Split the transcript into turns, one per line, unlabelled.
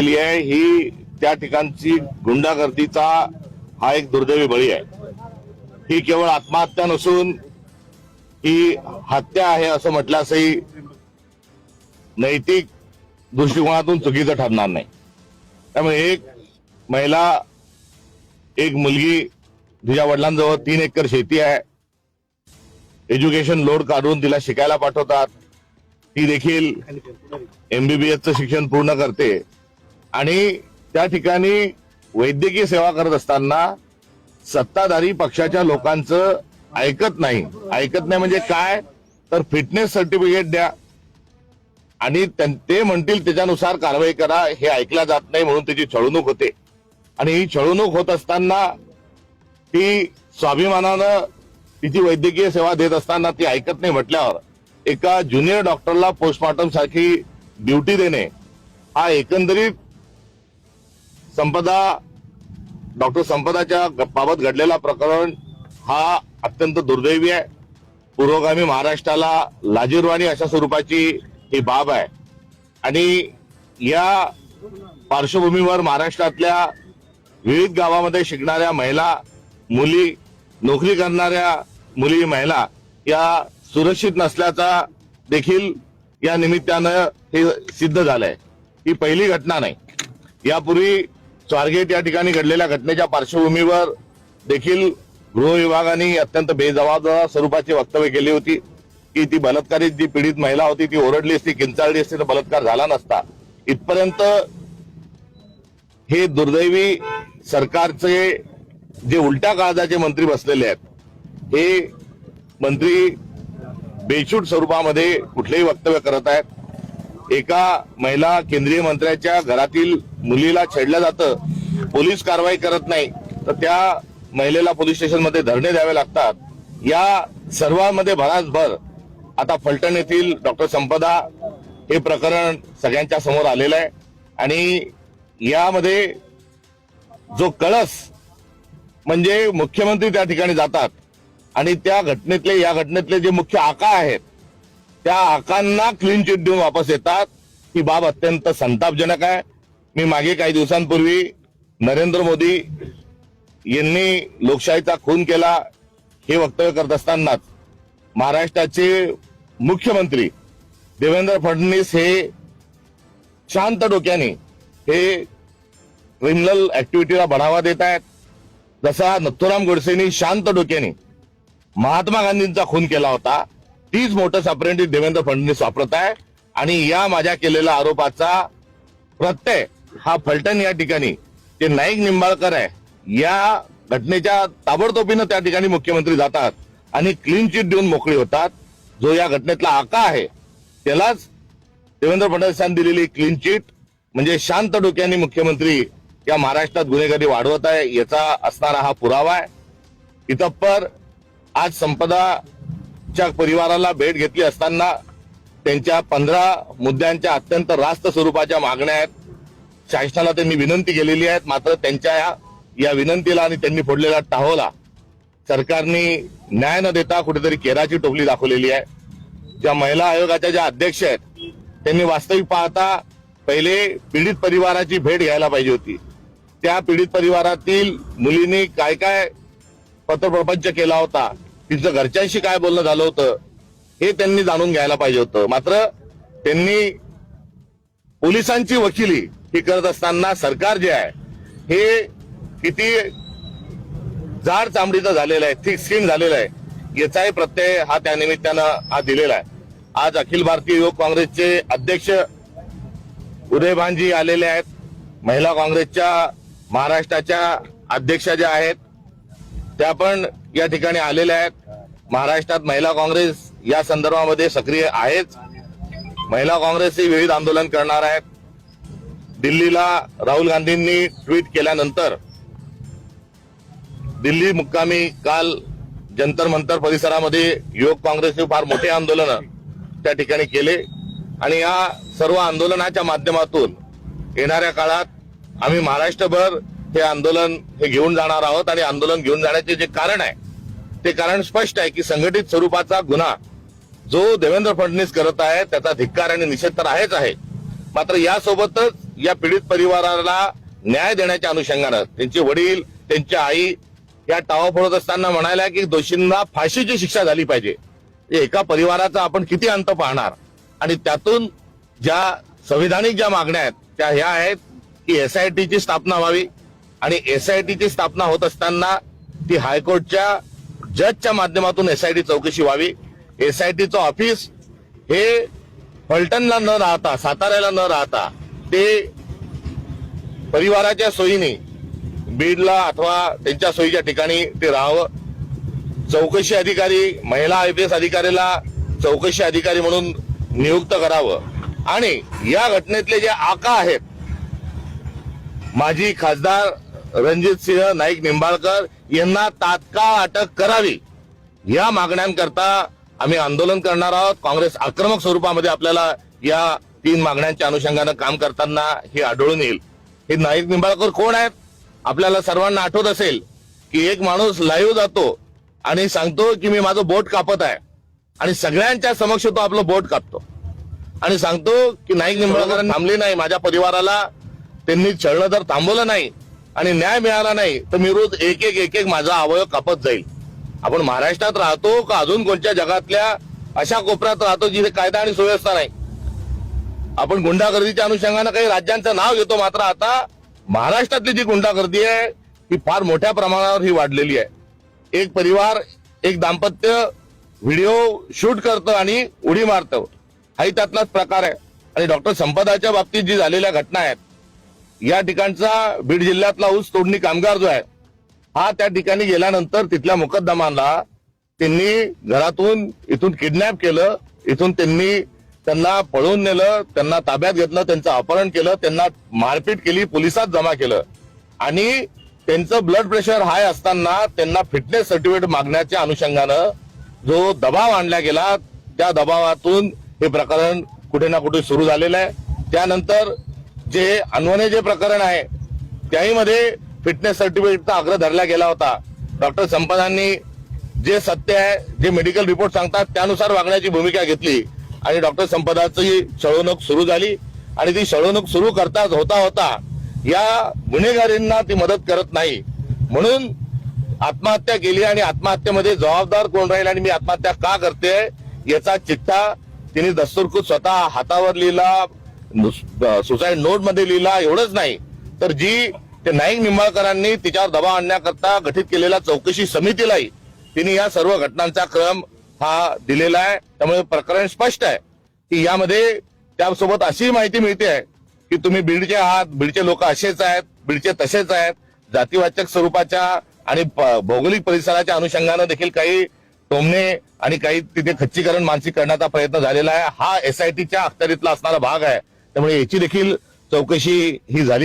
केली आहे. ही त्या ठिकाणची गुंडागर्दीचा हा एक दुर्दैवी बळी आहे. ही केवळ आत्महत्या नसून ही हत्या आहे असं म्हटल्यासही नैतिक दृष्टिकोनातून चुकीचं ठरणार नाही. त्यामुळे एक महिला एक मुलगी तिच्या वडिलांजवळ तीन एकर शेती आहे. एज्युकेशन लोड काढून तिला शिकायला पाठवतात. ती देखील एमबीबीएसचं शिक्षण पूर्ण करते. आणि त्या ठिकाणी वैद्यकीय सेवा करत असताना सत्ताधारी पक्षाच्या लोकांचं ऐकत नाही. ऐकत नाही म्हणजे काय? तर फिटनेस सर्टिफिकेट द्या. आणि त्यां- ते म्हणतील त्याच्यानुसार कारवाई करा. हे ऐकल्या जात नाही म्हणून त्याची छळवणूक होते. आणि ही छळवणूक होत असताना ती स्वाभिमानानं तिची वैद्यकीय सेवा देत असताना ती ऐकत नाही म्हटल्यावर एका ज्युनियर डॉक्टरला पोस्टमॉर्टम सारखी ड्युटी देणे हा एकंदरीत संपदा डॉक्टर संपदाच्या बाबत घडलेला प्रकरण हा अत्यंत दुर्दैवी आहे. पुरोगामी महाराष्ट्राला लाजीरवाणी अशा स्वरूपाची ही बाब आहे. आणि या पार्श्वभूमीवर महाराष्ट्रातल्या विविध गावामध्ये शिकणाऱ्या महिला मुली नोकरी करणाऱ्या मुली महिला या सुरक्षित नसल्याचा देखील या निमित्तानं हे सिद्ध झालंय. ही पहिली घटना नाही. यापूर्वी स्वारगेट या ठिकाणी घडलेल्या घटनेच्या पार्श्वभूमीवर देखील गृह विभागाने अत्यंत बेजबाबदार स्वरूपाची वक्तव्य केली होती. की ती बलात्कारित जी पीडित महिला होती ती ओरडली असती किंचाळली असती तर बलात्कार झाला नसता. इथपर्यंत हे दुर्दैवी सरकारचे जे उलट्या काळजाचे मंत्री बसलेले आहेत हे मंत्री बेछूट स्वरूपामध्ये कुठलेही वक्तव्य करत आहेत. एका महिला केंद्रीय मंत्र्याच्या घरातील मुलीला छेडलं जातं पोलीस कारवाई करत नाही तर त्या महिलेला पोलीस स्टेशनमध्ये धरणे द्यावे लागतात. या सर्वांमध्ये भरासभर आता फलटण येथील डॉक्टर संपदा हे प्रकरण सगळ्यांच्या समोर आलेलं आहे. आणि यामध्ये जो कळस म्हणजे मुख्यमंत्री त्या ठिकाणी जातात आणि त्या घटनेतले या घटनेतले जे मुख्य आका आहेत त्या आकांना क्लीन चिट देऊन वापस येतात. ही बाब अत्यंत संतापजनक आहे. मी मागे काही दिवसांपूर्वी नरेंद्र मोदी यांनी लोकशाहीचा खून केला हे वक्तव्य करत असतानाच महाराष्ट्राचे मुख्यमंत्री देवेंद्र फडणवीस हे शांत डोक्याने हे क्रिमिनल ऍक्टिव्हिटीला बढ़ावा देत आहेत. जसा नथुराम गोडसेनी शांत डोक्याने महात्मा गांधींचा खून केला होता तीच मोठं अप्रेंटिस देवेंद्र फडणवीस वापरत आहे. आणि या माझ्या केलेल्या आरोपाचा प्रत्यय हा फलटण या ठिकाणी जे नाईक निंबाळकर आहे. या घटनेच्या ताबडतोबीनं त्या ठिकाणी मुख्यमंत्री जातात आणि क्लीन चिट देऊन मोकळी होतात. जो या घटनेतला आका आहे त्यालाच देवेंद्र फडणवीसांनी दिलेली क्लीन चिट म्हणजे शांत डोक्याने मुख्यमंत्री या महाराष्ट्रात गुन्हेगारी वाढवत आहे याचा असणारा हा पुरावा आहे. इतप्पर आज संपदाच्या परिवाराला भेट घेतली असताना त्यांच्या पंधरा मुद्द्यांच्या अत्यंत रास्त स्वरूपाच्या मागण्या आहेत. शासनाला त्यांनी विनंती केलेली आहे मात्र त्यांच्या या- विनंतीला आणि त्यांनी फोडलेला टाहोला सरकारने न्याय न देता कुठेतरी केराची टोपली दाखवलेली आहे. ज्या महिला आयोगाच्या ज्या अध्यक्ष आहेत त्यांनी वास्तविक पाहता पहिले पीडित परिवाराची भेट घ्यायला पाहिजे होती. त्या पीडित परिवारातील मुलींनी काय काय पत्रप्रपंच केला होता तिचं घरच्यांशी काय बोलणं झालं होतं हे त्यांनी जाणून घ्यायला पाहिजे होतं. मात्र त्यांनी पोलिसांची वकिली ही करत असताना सरकार जे आहे हे किती जाड चामडीचं झालेलं आहे थिक स्किन झालेलं आहे याचाही प्रत्यय हा त्या निमित्तानं हा दिलेला आहे. आज अखिल भारतीय युवक काँग्रेसचे अध्यक्ष उदय भानजी आलेले आहेत. महिला काँग्रेसच्या महाराष्ट्राच्या अध्यक्षा ज्या आहेत त्या पण या ठिकाणी आलेल्या आहेत. महाराष्ट्रात महिला काँग्रेस या संदर्भामध्ये सक्रिय आहेच. महिला काँग्रेसही विविध आंदोलन करणार आहेत. दिल्लीला राहुल गांधींनी ट्विट केल्यानंतर दिल्ली मुक्कामी काल जंतर मंतर परिसरामध्ये युवक काँग्रेसने फार मोठे आंदोलन त्या ठिकाणी केले. आणि या सर्व आंदोलनाच्या माध्यमातून येणाऱ्या काळात आम्ही महाराष्ट्रभर हे आंदोलन हे घेऊन जाणार आहोत. आणि आंदोलन घेऊन जाण्याचे जे कारण आहे ते कारण स्पष्ट आहे की संघटित स्वरूपाचा गुन्हा जो देवेंद्र फडणवीस करत आहे त्याचा धिक्कार आणि निषेध तर आहेच आहे. मात्र यासोबतच या पीडित परिवाराला न्याय देण्याच्या अनुषंगानं त्यांचे वडील त्यांची आई या टावा फोडत असताना म्हणायला की दोषींना फाशीची शिक्षा झाली पाहिजे. एका परिवाराचा आपण किती अंत पाहणार? आणि त्यातून ज्या संविधानिक ज्या मागण्या आहेत त्या ह्या आहेत की एसआयटीची स्थापना व्हावी. आणि एसआयटीची स्थापना होत असताना ती हायकोर्टच्या जजच्या माध्यमातून एसआयटी चौकशी व्हावी. एसआयटीचं ऑफिस हे फलटणला न राहता साताऱ्याला न राहता ते परिवाराच्या सोयीने बीडला अथवा त्यांच्या सोयीच्या ठिकाणी ते राहावं. चौकशी अधिकारी महिला आय पी एस अधिकारीला चौकशी अधिकारी म्हणून नियुक्त करावं. आणि या घटनेतले जे आका आहेत माजी खासदार रणजित सिंह नाईक निंबाळकर यांना तात्काळ अटक करावी. या मागण्यांकरता आम्ही आंदोलन करणार आहोत. काँग्रेस आक्रमक स्वरूपामध्ये आपल्याला या तीन मागण्यांच्या अनुषंगानं काम करताना हे आढळून येईल. हे नाईक निंबाळकर कोण आहेत? आपल्याला सर्वांना आठवत असेल की एक माणूस लाईव्ह जातो आणि सांगतो की मी माझं बोट कापत आहे. आणि सगळ्यांच्या समक्ष तो आपलं बोट कापतो. आणि सांगतो की नाईक निंबाळकर थांबले नाही माझ्या परिवाराला. त्यांनी छळणं जर थांबवलं नाही आणि न्याय मिळाला नाही तर मी रोज एक एक एक एक माझा अवयव कापत जाईल. आपण महाराष्ट्रात राहतो का अजून कोणत्या जगातल्या अशा कोपऱ्यात राहतो जिथे कायदा आणि सुव्यवस्था नाही? आपण गुंडागर्दीच्या अनुषंगानं काही राज्यांचं नाव घेतो मात्र आता महाराष्ट्रातली जी गुंडागर्दी आहे ही फार मोठ्या प्रमाणावर ही वाढलेली आहे. एक परिवार एक दाम्पत्य व्हिडिओ शूट करतं आणि उडी मारतं. हाही त्यातलाच प्रकार आहे. आणि डॉक्टर संपदाच्या बाबतीत जी झालेल्या घटना आहेत या ठिकाणचा बीड जिल्ह्यातला ऊस तोडणी कामगार जो आहे हा त्या ठिकाणी गेल्यानंतर तिथल्या मुकद्दमांना त्यांनी घरातून इथून किडनॅप केलं. इथून त्यांनी त्यांना पळवून नेलं त्यांना ताब्यात घेतलं त्यांचं अपहरण केलं त्यांना मारपीट केली पोलिसात जमा केलं. आणि त्यांचं ब्लड प्रेशर हाय असताना त्यांना फिटनेस सर्टिफिकेट मागण्याच्या अनुषंगानं जो दबाव आणला गेला त्या दबावातून हे प्रकरण कुठे ना कुठे सुरू झालेलं आहे. त्यानंतर जे अन्वने जे प्रकरण आहे त्याही मध्ये फिटनेस सर्टिफिकेटचा आग्रह धरला गेला होता. डॉक्टर संपदांनी जे सत्य आहे जे मेडिकल रिपोर्ट सांगतात त्यानुसार वागण्याची भूमिका घेतली. आणि डॉक्टर संपदाची छळवणूक सुरू झाली. आणि ती छळवणूक सुरू करताच होता होता या गुन्हेगारींना ती मदत करत नाही. म्हणून आत्महत्या केली आणि आत्महत्येमध्ये जबाबदार कोण राहील आणि मी आत्महत्या का करते याचा चिठ्ठा तिने दस्तुरखुद स्वतः हातावर लिहिला सुसाईड नोटमध्ये लिहिला एवढंच नाही. तर जी ते नाईक निंबाळकरांनी तिच्यावर दबाव आणण्याकरता गठीत केलेल्या चौकशी समितीलाही तिने या सर्व घटनांचा क्रम हा दिलेला आहे. त्यामुळे प्रकरण स्पष्ट आहे. की यामध्ये त्यासोबत अशी माहिती मिळते आहे की तुम्ही बीडचे आहात बीडचे लोक असेच आहेत बीडचे तसेच आहेत. जातीवाचक स्वरूपाच्या आणि भौगोलिक परिसराच्या अनुषंगानं देखील काही टोमणे आणि काही तिथे खच्चीकरण मानसिक करण्याचा प्रयत्न झालेला आहे. हा एसआयटीच्या अखत्यारीतला असणारा भाग आहे. त्यामुळे याची देखील चौकशी ही झाली.